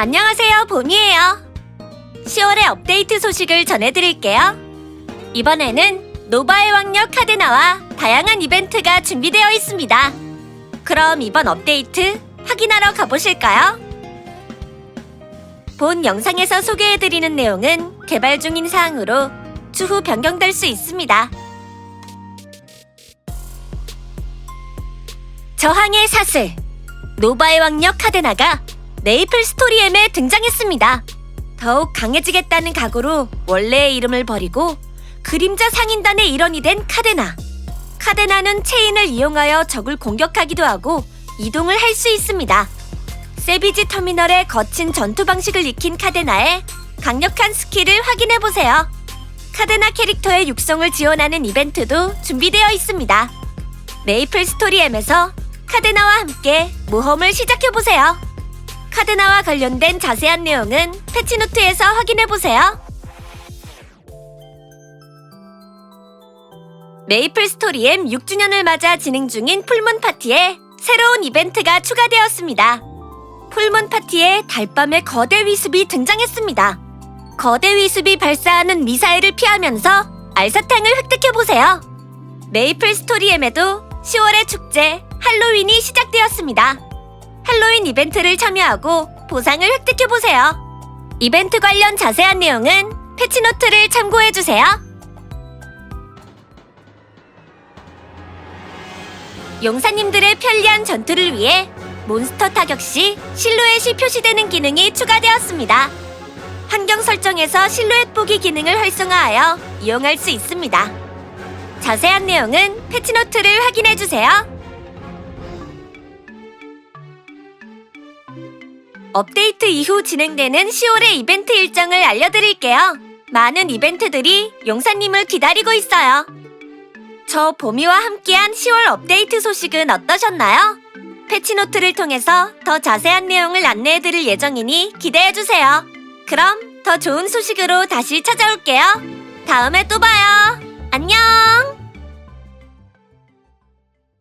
안녕하세요, 봄이에요. 10월의 업데이트 소식을 전해드릴게요. 이번에는 노바의 왕력 카데나와 다양한 이벤트가 준비되어 있습니다. 그럼 이번 업데이트 확인하러 가보실까요? 본 영상에서 소개해드리는 내용은 개발 중인 사항으로 추후 변경될 수 있습니다. 저항의 사슬 노바의 왕력 카데나가 네이플 스토리엠에 등장했습니다. 더욱 강해지겠다는 각오로 원래의 이름을 버리고 그림자 상인단의 일원이 된 카데나. 카데나는 체인을 이용하여 적을 공격하기도 하고 이동을 할 수 있습니다. 세비지 터미널의 거친 전투 방식을 익힌 카데나의 강력한 스킬을 확인해 보세요. 카데나 캐릭터의 육성을 지원하는 이벤트도 준비되어 있습니다. 메이플 스토리엠에서 카데나와 함께 모험을 시작해 보세요. 카데나와 관련된 자세한 내용은 패치노트에서 확인해 보세요. 메이플 스토리엠 6주년을 맞아 진행 중인 풀문 파티에 새로운 이벤트가 추가되었습니다. 풀문 파티에 달밤의 거대 위습이 등장했습니다. 거대 위습이 발사하는 미사일을 피하면서 알사탕을 획득해 보세요. 메이플 스토리엠에도 10월의 축제 할로윈이 시작되었습니다. 할로윈 이벤트를 참여하고 보상을 획득해 보세요. 이벤트 관련 자세한 내용은 패치노트를 참고해 주세요. 용사님들의 편리한 전투를 위해 몬스터 타격 시 실루엣이 표시되는 기능이 추가되었습니다. 환경 설정에서 실루엣 보기 기능을 활성화하여 이용할 수 있습니다. 자세한 내용은 패치노트를 확인해 주세요. 업데이트 이후 진행되는 10월의 이벤트 일정을 알려드릴게요. 많은 이벤트들이 용사님을 기다리고 있어요. 저 보미와 함께한 10월 업데이트 소식은 어떠셨나요? 패치노트를 통해서 더 자세한 내용을 안내해드릴 예정이니 기대해주세요. 그럼 더 좋은 소식으로 다시 찾아올게요. 다음에 또 봐요.